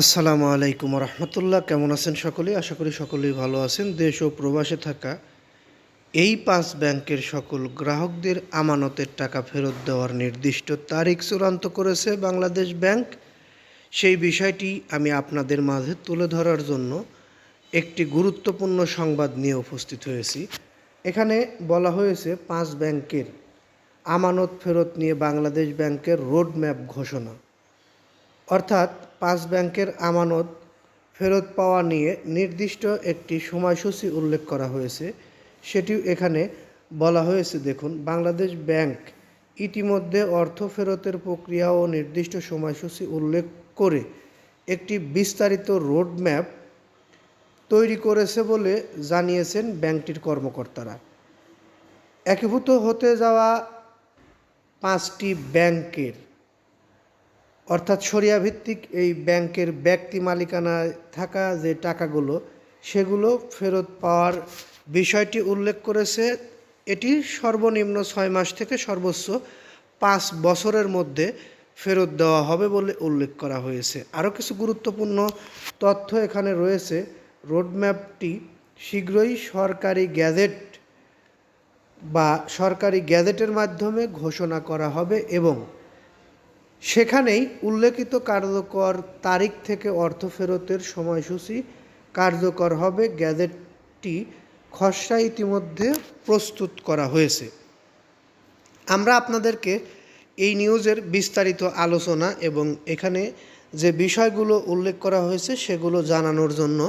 আসসালামু আলাইকুম রহমতুল্লাহ, কেমন আছেন সকলেই আশা করি সকলেই ভালো আছেন। দেশ ও প্রবাসে থাকা এই পাঁচ ব্যাংকের সকল গ্রাহকদের আমানতের টাকা ফেরত দেওয়ার নির্দিষ্ট তারিখ চূড়ান্ত করেছে বাংলাদেশ ব্যাংক। সেই বিষয়টি আমি আপনাদের মাঝে তুলে ধরার জন্য একটি গুরুত্বপূর্ণ সংবাদ নিয়ে উপস্থিত হয়েছি। এখানে বলা হয়েছে, পাঁচ ব্যাংকের আমানত ফেরত নিয়ে বাংলাদেশ ব্যাংকের রোড ম্যাপ ঘোষণা। অর্থাৎ পাঁচ ব্যাংকের আমানত ফেরত পাওয়া নিয়ে নির্দিষ্ট একটি সময়সূচি উল্লেখ করা হয়েছে। সেটিও এখানে বলা হয়েছে। দেখুন, বাংলাদেশ ব্যাংক ইতিমধ্যে অর্থ ফেরতের প্রক্রিয়া ও নির্দিষ্ট সময়সূচি উল্লেখ করে একটি বিস্তারিত রোডম্যাপ তৈরি করেছে বলে জানিয়েছেন ব্যাংকটির কর্মকর্তারা। একীভূত হতে যাওয়া পাঁচটি ব্যাংকের অর্থাৎ সরিয়া ভিত্তিক এই ব্যাংকের ব্যক্তি মালিকানায় থাকা যে টাকাগুলো, সেগুলো ফেরত পাওয়ার বিষয়টি উল্লেখ করেছে। এটি সর্বনিম্ন ছয় মাস থেকে সর্বোচ্চ পাঁচ বছরের মধ্যে ফেরত দেওয়া হবে বলে উল্লেখ করা হয়েছে। আরও কিছু গুরুত্বপূর্ণ তথ্য এখানে রয়েছে। রোডম্যাপটি শীঘ্রই সরকারি গ্যাজেট বা সরকারি গ্যাজেটের মাধ্যমে ঘোষণা করা হবে এবং সেখানেই উল্লেখিত কার্যকর তারিখ থেকে অর্থ ফেরতের সময়সূচি কার্যকর হবে। গ্যাজেটটি খসড়া ইতিমধ্যে প্রস্তুত করা হয়েছে। আমরা আপনাদেরকে এই নিউজের বিস্তারিত আলোচনা এবং এখানে যে বিষয়গুলো উল্লেখ করা হয়েছে সেগুলো জানানোর জন্য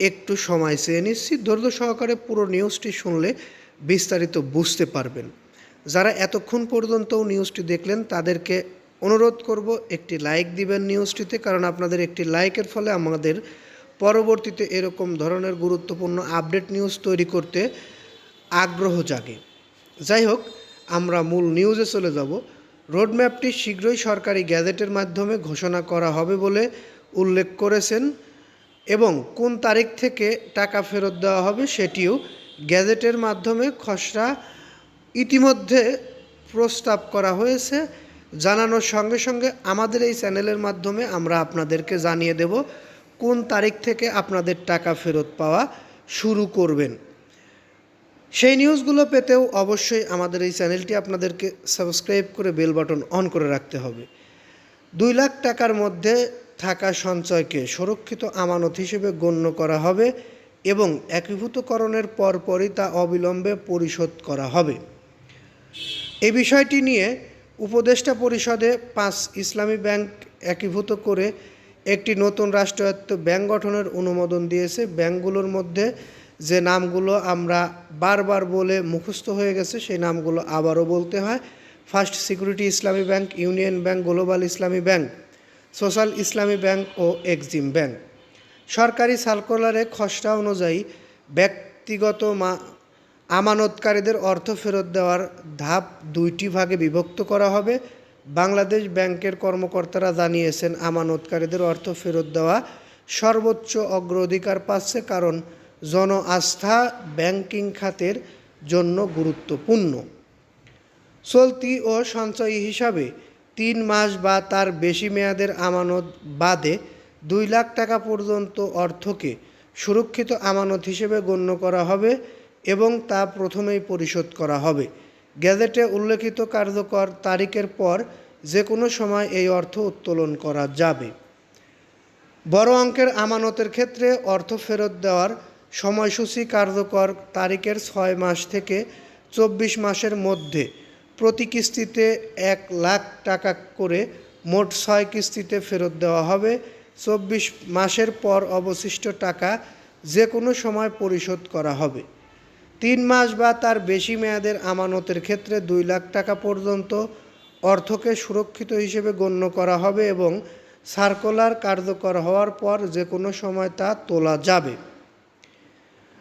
একটু সময় চেয়ে নিচ্ছি। ধৈর্য সহকারে পুরো নিউজটি শুনলে বিস্তারিত বুঝতে পারবেন। যারা এতক্ষণ পর্যন্ত নিউজটি দেখলেন তাদেরকে অনুরোধ করব, একটি লাইক দিবেন নিউজটিতে কারণ আপনাদের একটি লাইকের ফলে আমাদের পরবর্তীতে এরকম ধরনের গুরুত্বপূর্ণ আপডেট নিউজ তৈরি করতে আগ্রহ জাগে। যাই হোক, আমরা মূল নিউজে চলে যাব। রোডম্যাপটি শীঘ্রই সরকারি গ্যাজেটের মাধ্যমে ঘোষণা করা হবে বলে উল্লেখ করেছেন এবং কোন তারিখ থেকে টাকা ফেরত দেওয়া হবে সেটিও গ্যাজেটের মাধ্যমে খসড়া ইতিমধ্যে প্রস্তাব করা হয়েছে। জানানোর সঙ্গে সঙ্গে আমাদের এই চ্যানেলের মাধ্যমে আমরা আপনাদেরকে জানিয়ে দেব কোন তারিখ থেকে আপনাদের টাকা ফেরত পাওয়া শুরু করবেন। সেই নিউজগুলো পেতেও অবশ্যই আমাদের এই চ্যানেলটি আপনাদেরকে সাবস্ক্রাইব করে বেল বাটন অন করে রাখতে হবে। দুই লাখ টাকার মধ্যে থাকা সঞ্চয়কে সুরক্ষিত আমানত হিসেবে গণ্য করা হবে এবং একীভূতকরণের পরপরই তা অবিলম্বে পরিশোধ করা হবে। এই বিষয়টি নিয়ে উপদেষ্টা পরিষদে পাঁচ ইসলামী ব্যাংক একীভূত করে একটি নতুন রাষ্ট্রায়ত্ত ব্যাংক গঠনের অনুমোদন দিয়েছে। ব্যাংকগুলোর মধ্যে যে নামগুলো আমরা বারবার বলে মুখস্থ হয়ে গেছে, সেই নামগুলো আবারও বলতে হয়। First Security Islami Bank, Union Bank, Global Islami Bank, Social Islami Bank ও এক্সিম ব্যাংক। সরকারি সার্কুলারে খসড়া অনুযায়ী ব্যক্তিগত মা আমানতকারীদের অর্থ ফেরত দেওয়ার ধাপ দুইটি ভাগে বিভক্ত করা হবে। বাংলাদেশ ব্যাংকের কর্মকর্তারা জানিয়েছেন, আমানতকারীদের অর্থ ফেরত দেওয়া সর্বোচ্চ অগ্রাধিকার পাচ্ছে কারণ জন আস্থা ব্যাংকিং খাতের জন্য গুরুত্বপূর্ণ। চলতি ও সঞ্চয়ী হিসাবে তিন মাস বা তার বেশি মেয়াদের আমানত বাদে দুই লাখ টাকা পর্যন্ত অর্থকে সুরক্ষিত আমানত হিসেবে গণ্য করা হবে। এবং তা প্রথমেই পরিশোধ করা হবে। গ্যাজেটে উল্লেখিত কার্যকর তারিখের পর যে কোনো সময় এই অর্থ উত্তোলন করা যাবে। বড় অঙ্কের আমানতের ক্ষেত্রে অর্থ ফেরত দেওয়ার সময়সূচি কার্যকর তারিখের ছয় মাস থেকে চব্বিশ মাসের মধ্যে। প্রতি কিস্তিতে এক লাখ টাকা করে মোট ছয় কিস্তিতে ফেরত দেওয়া হবে। চব্বিশ মাসের পর অবশিষ্ট টাকা যে কোনো সময় পরিশোধ করা হবে। তিন মাস বা তার বেশি মেয়াদের আমানতের ক্ষেত্রে দুই লাখ টাকা পর্যন্ত অর্থকে সুরক্ষিত হিসেবে গণ্য করা হবে এবং সার্কুলার কার্যকর হওয়ার পর যে কোনো সময় তা তোলা যাবে।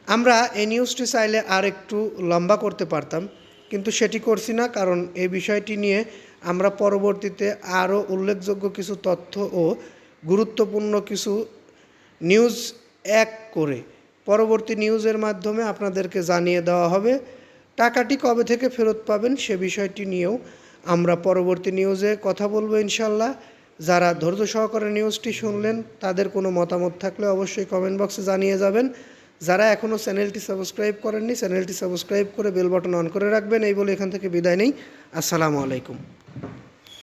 আমরা এই নিউজটি চাইলে আর একটু লম্বা করতে পারতাম, কিন্তু সেটি করছি না কারণ এই বিষয়টি নিয়ে আমরা পরবর্তীতে আরও উল্লেখযোগ্য কিছু তথ্য ও গুরুত্বপূর্ণ কিছু নিউজ এক করে পরবর্তী নিউজের মাধ্যমে আপনাদেরকে জানিয়ে দেওয়া হবে, টাকাটি কবে থেকে ফেরত পাবেন সে বিষয়টি নিয়েও আমরা পরবর্তী নিউজে কথা বলব ইনশাল্লাহ যারা ধৈর্য সহকারে নিউজটি শুনলেন, তাদের কোনো মতামত থাকলে অবশ্যই কমেন্ট বক্সে জানিয়ে যাবেন। যারা এখনও চ্যানেলটি সাবস্ক্রাইব করেননি, চ্যানেলটি সাবস্ক্রাইব করে বেল বাটন অন করে রাখবেন। এই বলে এখান থেকে বিদায় নেই। আসসালামু আলাইকুম।